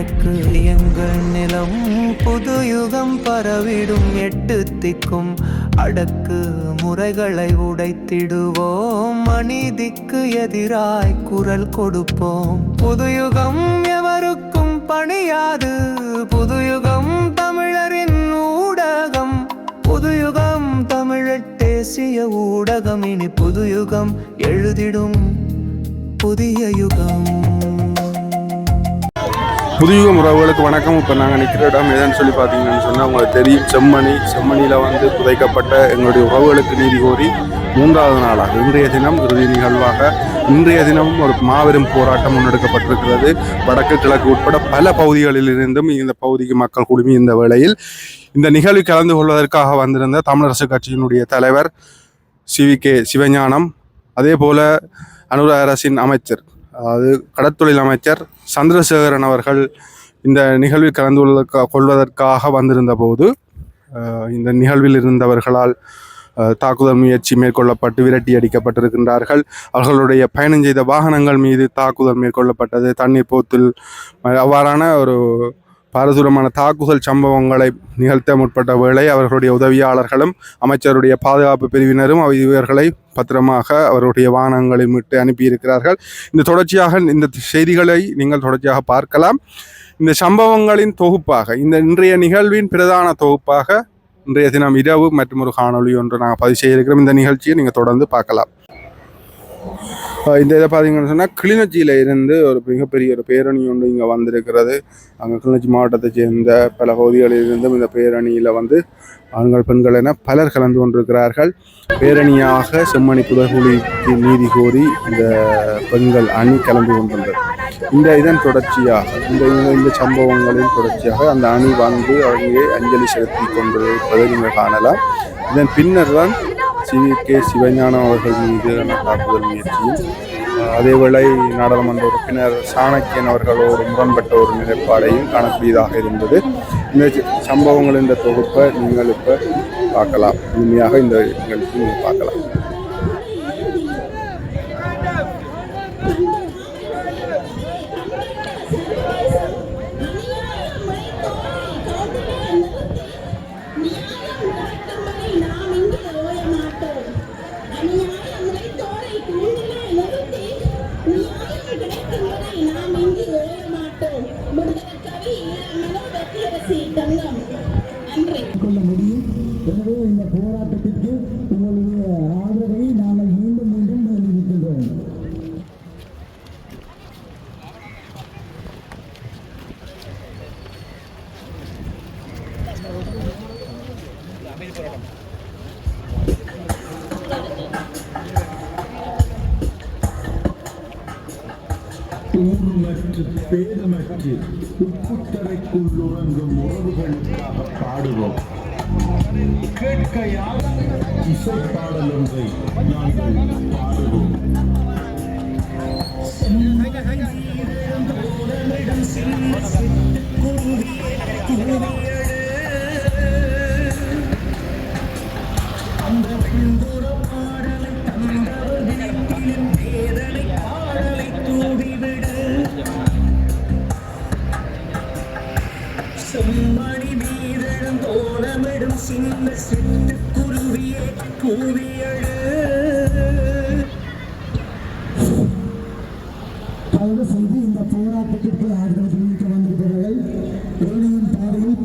அடக்கு எங்கள் நிலம் புது யுகம் பரவிடும் எட்டு திக்கும். அடக்கு முறைகளை உடைத்திடுவோம். அநீதிக்கு எதிராய் குரல் கொடுப்போம். புதுயுகம் எவருக்கும் பணியாது. புதுயுகம் தமிழரின் ஊடகம். புதுயுகம் தமிழர் தேசிய ஊடகம். இனி புதுயுகம் எழுதிடும் புதிய யுகம். புதிய உறவுகளுக்கு வணக்கம். இப்போ நாங்கள் நிற்கிற இடம் எதுன்னு சொல்லி பார்த்தீங்கன்னு சொன்னால் உங்களுக்கு தெரியும் செம்மணி. செம்மணியில் வந்து புதைக்கப்பட்ட எங்களுடைய உறவுகளுக்கு நீதி கோரி மூன்றாவது நாளாக இன்றைய தினம் இறுதி நிகழ்வாக இன்றைய தினமும் ஒரு மாபெரும் போராட்டம் முன்னெடுக்கப்பட்டிருக்கிறது. வடக்கு கிழக்கு உட்பட பல பகுதிகளிலிருந்தும் இந்த பகுதிக்கு மக்கள் குழுமி இந்த வேளையில் இந்த நிகழ்வில் கலந்து கொள்வதற்காக வந்திருந்த தமிழரசு கட்சியினுடைய தலைவர் சிவி கே. சிவஞானம் அதே போல அனுர அரசின் அமைச்சர் அதாவது கடற்தொழில் அமைச்சர் சந்திரசேகரன் அவர்கள் இந்த நிகழ்வில் கலந்து கொள்வதற்காக வந்திருந்த போது இந்த நிகழ்வில் இருந்தவர்களால் தாக்குதல் முயற்சி மேற்கொள்ளப்பட்டு விரட்டி அடிக்கப்பட்டிருக்கின்றார்கள். அவர்களுடைய பயணம் செய்த வாகனங்கள் மீது தாக்குதல் மேற்கொள்ளப்பட்டது. தண்ணீர் போத்தில் அவ்வாறான ஒரு பாரதூரமான தாக்குதல் சம்பவங்களை நிகழ்த்த முற்பட்ட வேளை அவர்களுடைய உதவியாளர்களும் அமைச்சருடைய பாதுகாப்பு பிரிவினரும் இவர்களை பத்திரமாக அவருடைய வாகனங்களை மீட்டு அனுப்பியிருக்கிறார்கள். இந்த தொடர்ச்சியாக இந்த செய்திகளை நீங்கள் தொடர்ச்சியாக பார்க்கலாம். இந்த சம்பவங்களின் தொகுப்பாக இந்த இன்றைய நிகழ்வின் பிரதான தொகுப்பாக இன்றைய தினம் இரவு மற்றும் ஒரு காணொளி ஒன்று நாங்கள் பதிவு செய்திருக்கிறோம். இந்த நிகழ்ச்சியை நீங்கள் தொடர்ந்து பார்க்கலாம். இந்த இதை பார்த்தீங்கன்னு சொன்னால் கிளிநொச்சியில் இருந்து ஒரு மிகப்பெரிய ஒரு பேரணி ஒன்று இங்கே வந்திருக்கிறது. அங்கே கிளிநொச்சி மாவட்டத்தை சேர்ந்த பல பகுதிகளில் இருந்தும் இந்த பேரணியில் வந்து ஆண்கள் பெண்கள் என பலர் கலந்து கொண்டிருக்கிறார்கள். பேரணியாக செம்மணி புதகுலிக்கு நீதி கோரி இந்த பெண்கள் அணி கலந்து கொண்டிருந்தது. இந்த இதன் தொடர்ச்சியாக இந்த இந்த- இந்த சம்பவங்களின் தொடர்ச்சியாக அந்த அணி வந்து அங்கே அஞ்சலி செலுத்தி கொண்டிருப்பதை நீங்கள் காணலாம். இதன் பின்னர் தான் சிவி கே சிவஞானம் அவர்கள் மீதான தாக்குதல் முயற்சியும் அதேவேளை நாடாளுமன்ற உறுப்பினர் சாணக்கியன் அவர்களோடு முரண்பட்ட ஒரு நிலைப்பாடையும் காணக்கூடியதாக இருந்தது. இந்த சம்பவங்கள் இந்த தொகுப்பை நீங்கள் இப்போ பார்க்கலாம். உண்மையாக இந்த நிகழ்ச்சி நீங்கள் பார்க்கலாம். கொள்ள முடியும். எனவே இந்த போராட்டத்திற்கு உங்களுடைய ஆதரவை நாங்கள் மீண்டும் மீண்டும் தெரிவிக்கின்றோம் ஊர்மற்று பேதமற்று உப்புத்தரைக்குள் உறங்கும் உறவுகளுக்காக பாடுவோம் கேட்க யார் இசை பாடல் ஒன்றை நாங்கள் பாடுவோம் செம்மணி மீதழும் ஓலமிடும் சின்ன சிட்டு குருவியே கூவியழு தயவு செய்து இந்த போராட்டத்திற்கு ஆதரவு தெரிவிக்க வந்திருப்பவர்கள் ஏனையும் பாதையில்